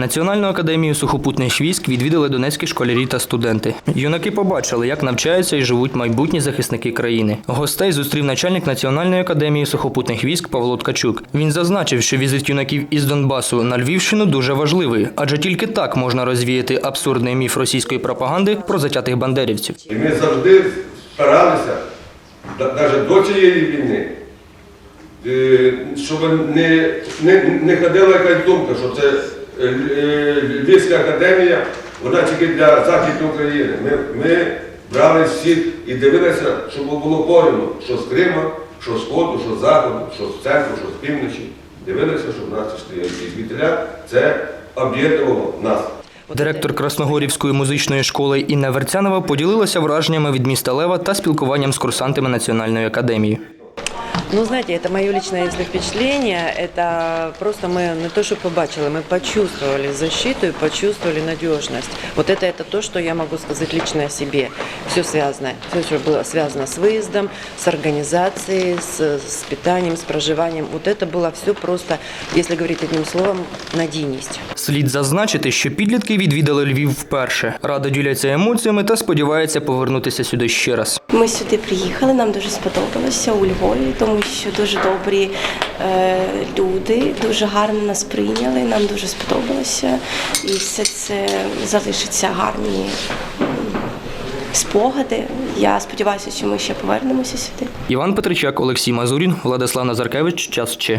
Національну академію сухопутних військ відвідали донецькі школярі та студенти. Юнаки побачили, як навчаються і живуть майбутні захисники країни. Гостей зустрів начальник Національної академії сухопутних військ Павло Ткачук. Він зазначив, що візит юнаків із Донбасу на Львівщину дуже важливий, адже тільки так можна розвіяти абсурдний міф російської пропаганди про затятих бандерівців. Ми завжди старалися, навіть до цієї війни, е, щоб не, не, не ходила якась думка, що це Львівська академія, вона тільки для Західної України. Ми, ми брали всіх і дивилися, щоб було порівну, що з Крима, що з Сходу, що з Заходу, що з центру, що з півночі. Дивилися, щоб нас стояли. І звідтиля це об'єднувало нас. Директор Красногорівської музичної школи Інна Верцянова поділилася враженнями від міста Лева та спілкуванням з курсантами Національної академії. Ну, знаете, это мое личное если впечатление. Это просто мы не то, что побачили, мы почувствовали защиту и почувствовали надежность. Вот это, это то, что я могу сказать лично о себе. Все связано. Все, что было связано с выездом, с организацией, с, с питанием, с проживанием. Вот это было все просто, если говорить одним словом, надійність. Слід зазначити, що підлітки відвідали Львів вперше. Радо діляться емоціями та сподіваються повернутися сюди ще раз. Ми сюди приїхали, нам дуже сподобалося у Львові, тому що дуже добрі е, люди, дуже гарно нас прийняли, нам дуже сподобалося. І все це залишиться гарні спогади. Я сподіваюся, що ми ще повернемося сюди. Іван Петричак, Олексій Мазурін, Владислав Назаркевич. Час ще.